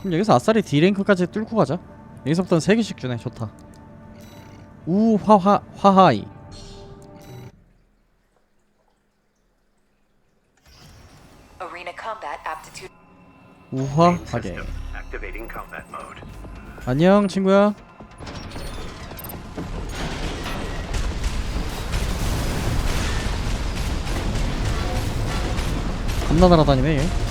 그럼 여기서 아싸리 D랭크까지 뚫고 가자. 여기서부터는 3개씩 주네. 좋다. 우화화 화하이. Arena combat aptitude. Main 우화 하게. System activating combat mode. 안녕 친구야. 겁나 날아다니네 얘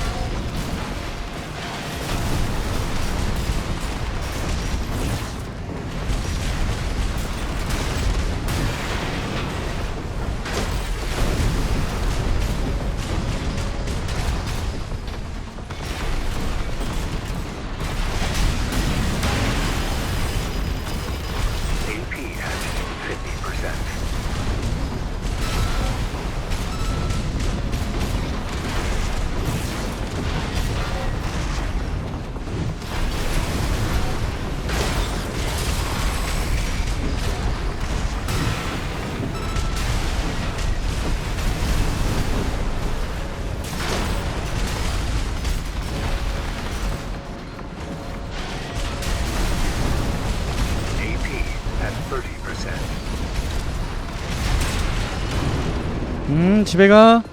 집에 가.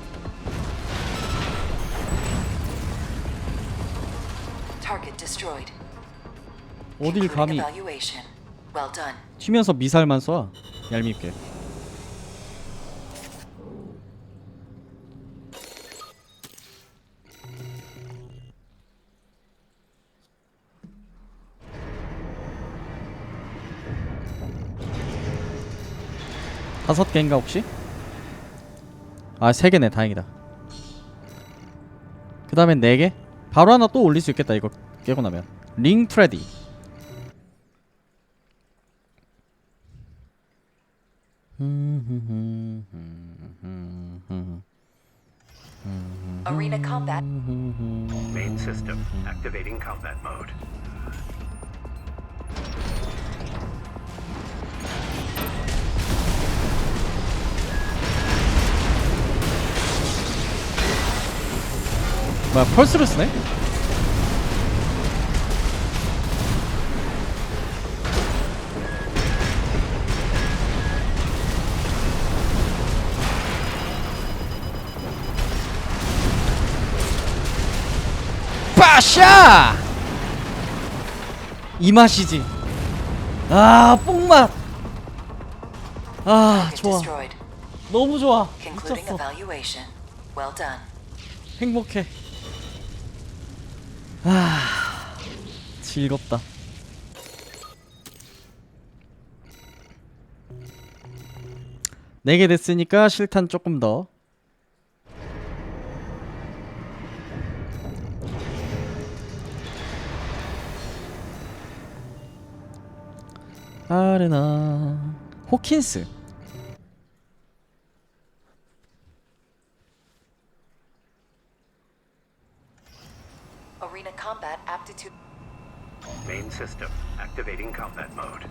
어딜 감히. 튀면서 미사일만 쏴 얄밉게 다섯 개인가 혹시? 아세 개네 다행이다 그 다음엔 네 개? 바로 하나 또 올릴 수 있겠다 이거 깨고 나면 링 프레디 Arena combat. Main system activating combat mode. 뭐야 펄스를 쓰네? 빠샤! 이 맛이지. 아, 뽕맛. 아, 좋아. 너무 좋아. 미쳤어. 행복해. 즐겁다. 네 개 됐으니까 실탄 조금 더. 아레나 호킨스 Arena combat. Main system activating combat mode.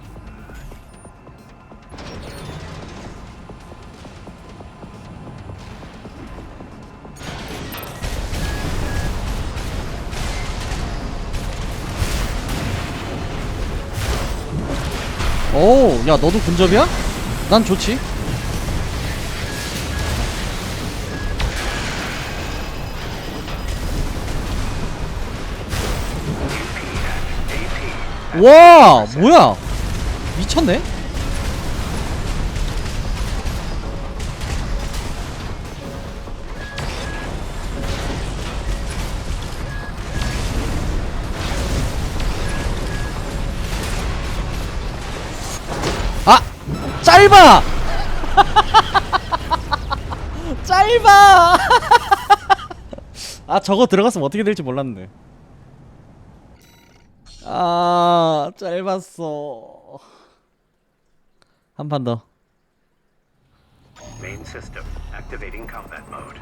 오, 야 너도 근접이야? 난 좋지. 와, 뭐야? 미쳤네. 아, 짧아. 짧아. 아, 저거 들어갔으면 어떻게 될지 몰랐는데. 아, 짧았어. 한 판 더. Main system activating combat mode.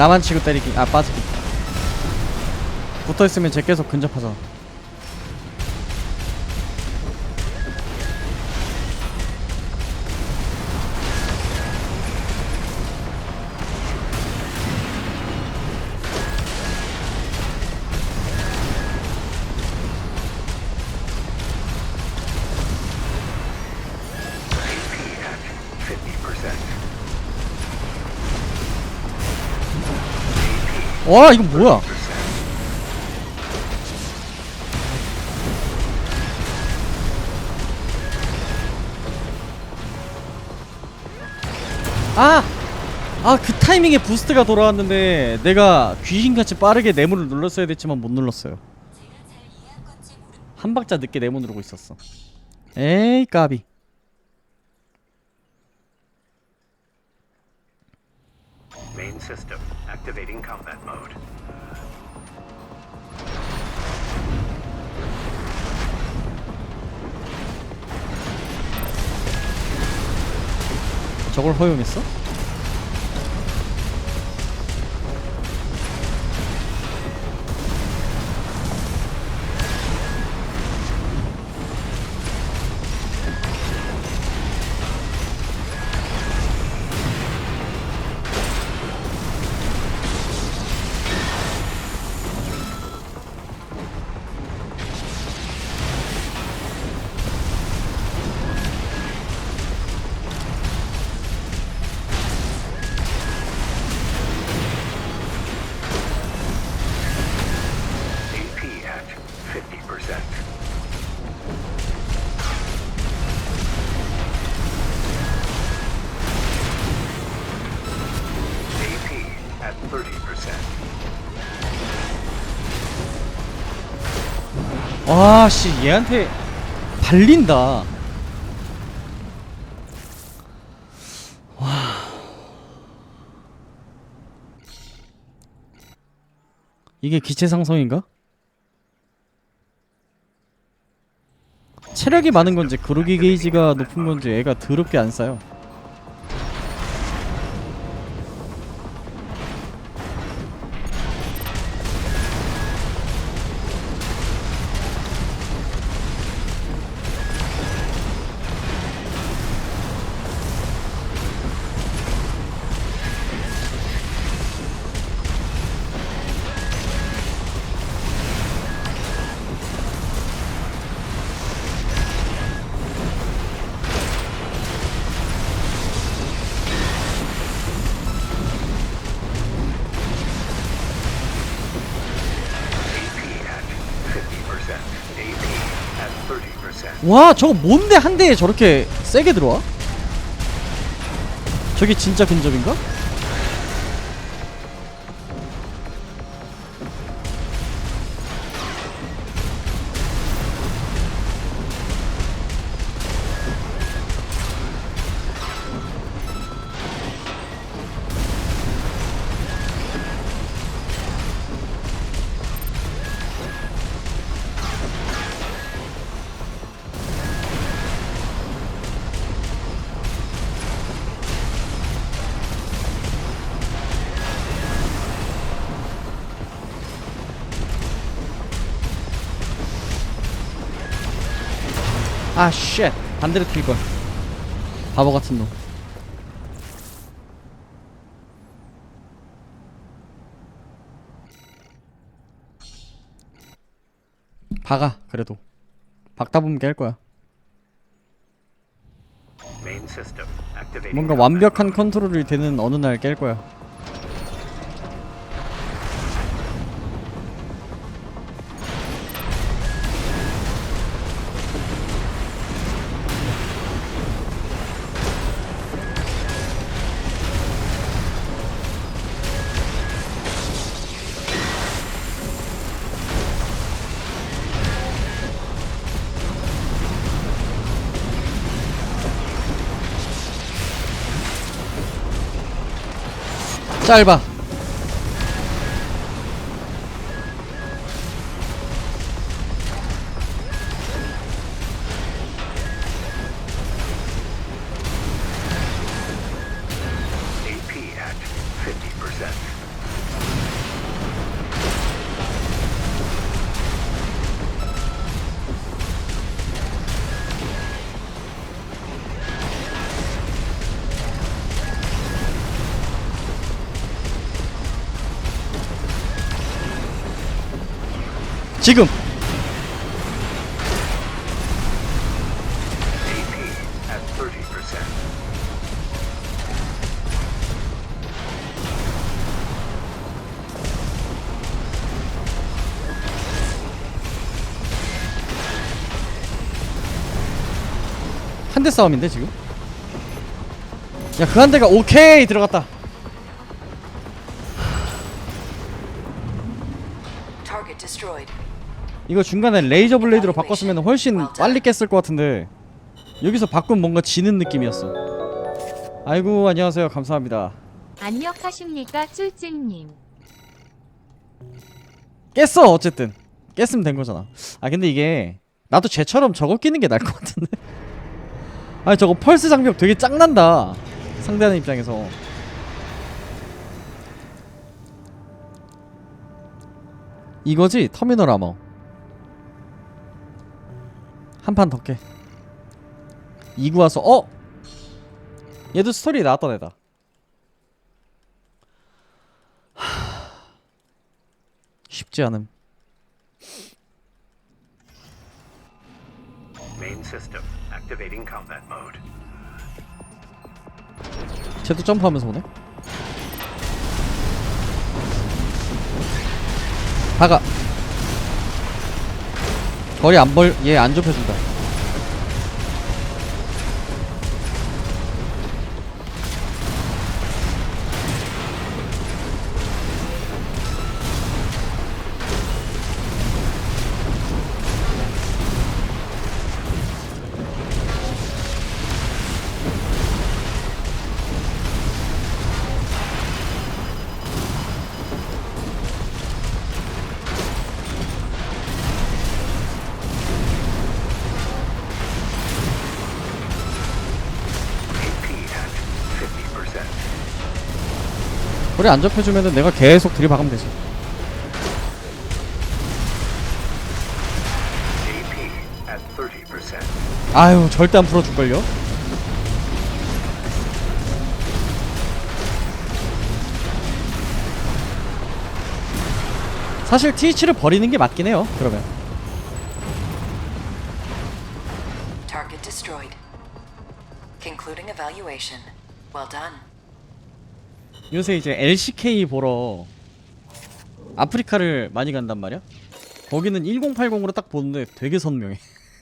나만 치고 때리기 아 빠지기. 붙어있으면 쟤 계속 근접하잖아 와 이거 뭐야? 아! 아 그 타이밍에 부스트가 돌아왔는데 내가 귀신같이 빠르게 네모를 눌렀어야 됐지만 못 눌렀어요. 한 박자 늦게 네모 누르고 있었어. 에이 까비 Main system activating combat mode. 저걸 허용했어? 와씨 얘한테 발린다. 와. 이게 기체 상성인가? 체력이 많은 건지 그루기 게이지가 높은 건지 애가 더럽게 안 싸요 와 저거 뭔데 한 대에 저렇게 세게 들어와? 저게 진짜 근접인가? 아 쉣. 반대로 튈걸. 바보 같은 놈. 박아 그래도 박다 보면 깰 거야. 뭔가 완벽한 컨트롤이 되는 어느 날 깰 거야. 짧아. 지금 AP at 30%. 한대 싸움인데 지금 야 그 한 대가 오케이 들어갔다 Target destroyed. 이거 중간에 레이저 블레이드로 바꿨으면 훨씬 빨리 깼을 것 같은데 여기서 바꾼 뭔가 지는 느낌이었어. 아이고 안녕하세요. 감사합니다. 안녕하십니까 쫄쫄님. 깼어 어쨌든. 깼으면 된 거잖아. 아 근데 이게 나도 쟤처럼 저거 끼는 게 나을 것 같은데. 아니 저거 펄스 장벽 되게 짱난다 상대하는 입장에서. 이거지 터미널 아머 한 판 더 깨. 이구 와서 어? 얘도 스토리 나왔던 애다. 하... 쉽지 않음. 쟤도 점프하면서 오네? 박아 거리 안 벌 얘 안 좁혀준다 거리 안 좁혀주면은 내가 계속 들이박으면 되지 AP at 30%. 아유 절대 안 풀어줄걸요 사실 TH를 버리는 게 맞긴 해요 그러면 Target destroyed. Concluding evaluation. Well done. 요새 이제 LCK 보러 아프리카를 많이 간단 말이야? 거기는 1080으로 딱 보는데 되게 선명해.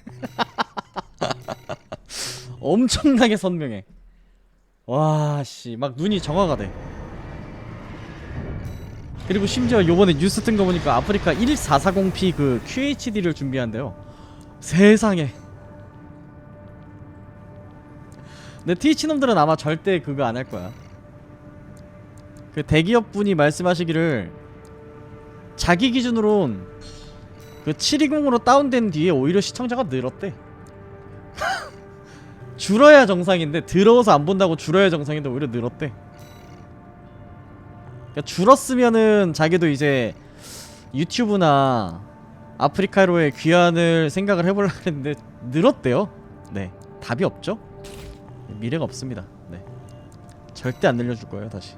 엄청나게 선명해. 와씨 막 눈이 정화가 돼. 그리고 심지어 요번에 뉴스 뜬 거 보니까 아프리카 1440p 그 QHD를 준비한대요. 세상에. 근데 트위치 놈들은 아마 절대 그거 안 할 거야 그 대기업 분이 말씀하시기를 자기 기준으론 그 720으로 다운된 뒤에 오히려 시청자가 늘었대. 줄어야 정상인데 들어서 안 본다고 줄어야 정상인데 오히려 늘었대. 그러니까 줄었으면은 자기도 이제 유튜브나 아프리카로의 귀환을 생각을 해보려고 했는데 늘었대요. 네 답이 없죠? 미래가 없습니다. 네 절대 안 늘려줄 거예요 다시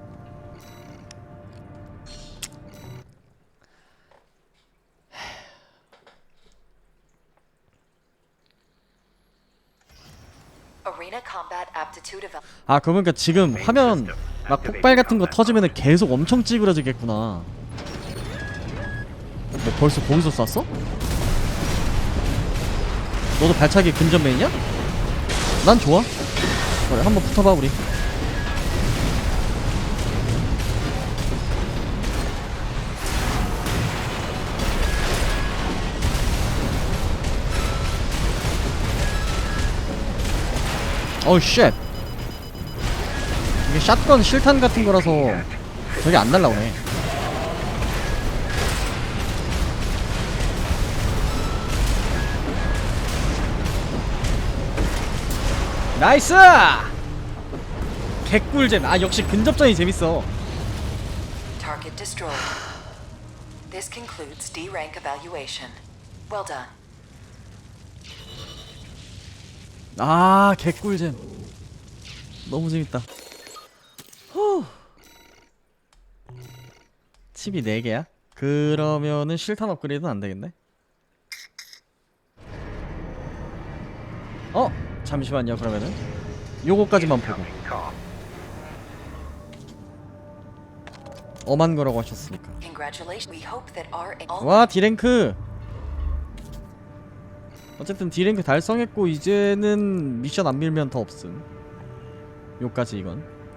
아 그러니까 지금 화면 막 폭발 같은 거 터지면은 계속 엄청 찌그러지겠구나. 뭐 벌써 거기서 쐈어? 너도 발차기 근접 메인이야? 난 좋아. 그래 한번 붙어봐 우리 어우 쉣 이게 샷건 실탄 같은 거라서 저게 안 날라오네 나이스! 개꿀잼 아 역시 근접전이 재밌어 Target destroyed. This concludes D rank evaluation. Well done. 아 개꿀잼. 너무 재밌다. 후. 칩이 4개야? 그러면은 실탄 업그레이드는 안되겠네? 어! 잠시만요 그러면은. 요거까지만 보고. 엄한 거라고 하셨으니까. 와 디랭크! 어쨌든 D랭크 달성했고 이제는 미션 안 밀면 더 없음. 요까지 이건